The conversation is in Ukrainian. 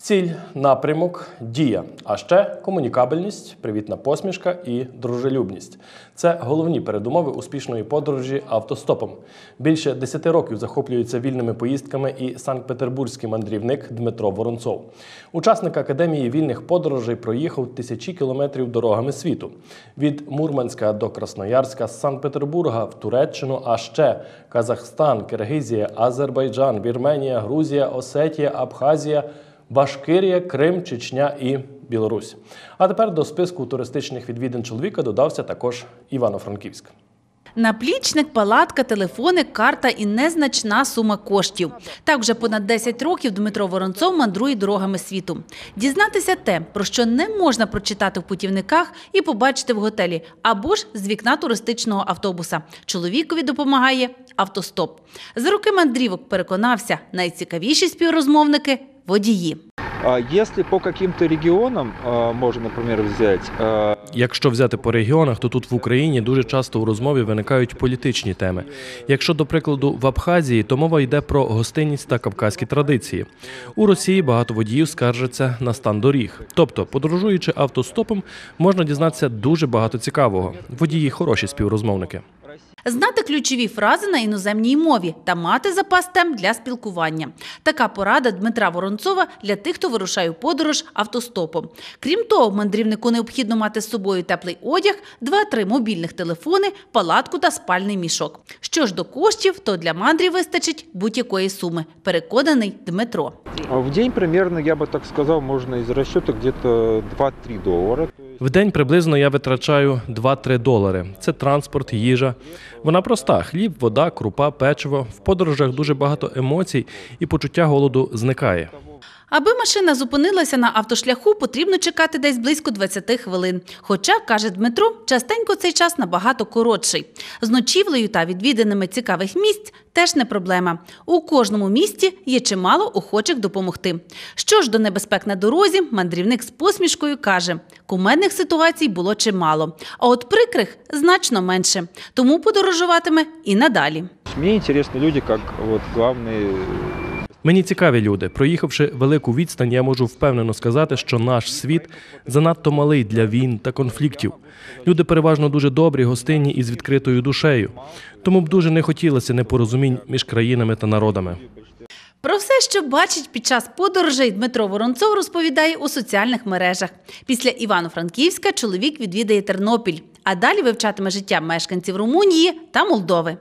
Ціль, напрямок, дія, а ще комунікабельність, привітна посмішка і дружелюбність. Це головні передумови успішної подорожі автостопом. Більше 10 років захоплюється вільними поїздками і санкт-петербурзький мандрівник Дмитро Воронцов. Учасник академії вільних подорожей проїхав тисячі кілометрів дорогами світу від Мурманська до Красноярська, з Санкт-Петербурга в Туреччину, а ще Казахстан, Киргизія, Азербайджан, Вірменія, Грузія, Осетія, Абхазія. Башкирія, Крим, Чечня і Білорусь. А тепер до списку туристичних відвідин чоловіка додався також Івано-Франківськ. Наплічник, палатка, телефони, карта і незначна сума коштів. Так вже понад 10 років Дмитро Воронцов мандрує дорогами світу. Дізнатися те, про що не можна прочитати в путівниках і побачити в готелі, або ж з вікна туристичного автобуса. Чоловікові допомагає автостоп. За роки мандрівок переконався, найцікавіші співрозмовники водії. Если по каким-то регионам а, можно, например, взять, Якщо взяти по регіонах, то тут в Україні дуже часто у розмові виникають політичні теми. Якщо, до прикладу, в Абхазії, то мова йде про гостинність та кавказькі традиції. У Росії багато водіїв скаржаться на стан доріг. Тобто, подорожуючи автостопом, можна дізнатися дуже багато цікавого. Водії хороші співрозмовники. Знати ключові фрази на іноземній мові та мати запас тем для спілкування. Така порада Дмитра Воронцова для тих, хто вирушає у подорож автостопом. Крім того, мандрівнику необхідно мати з собою теплий одяг, два-три мобільних телефони, палатку та спальний мішок. Що ж до коштів, то для мандрів вистачить будь-якої суми. Переконаний Дмитро. в день примерно, я бы так сказал, можно из расчета где-то 2-3 доллара. В день приблизно я витрачаю 2-3 долари. Це транспорт, їжа. Вона проста: хліб, вода, крупа, печиво. В подорожах дуже багато емоцій і почуття голоду зникає. Аби машина зупинилася на автошляху, потрібно чекати десь близько 20 хвилин. Хоча, каже Дмитро, частенько цей час набагато коротший. З ночівлею та відвіданими цікавих місць теж не проблема. У кожному місті є чимало охочих допомогти. Що ж до небезпек на дорозі, мандрівник з посмішкою каже, кумедних ситуацій було чимало, а от прикрих значно менше. Тому подорожуватиме і надалі. Мне интересны люди как вот главные Мені цікаві люди. Проїхавши велику відстань, я можу впевнено сказати, що наш світ занадто малий для війн та конфліктів. Люди переважно дуже добрі, гостинні і з відкритою душею. Тому б дуже не хотілося непорозумінь між країнами та народами. Про все, що бачить під час подорожей, Дмитро Воронцов розповідає у соціальних мережах. Після Івано-Франківська чоловік відвідає Тернопіль, а далі вивчатиме життя мешканців Румунії та Молдови.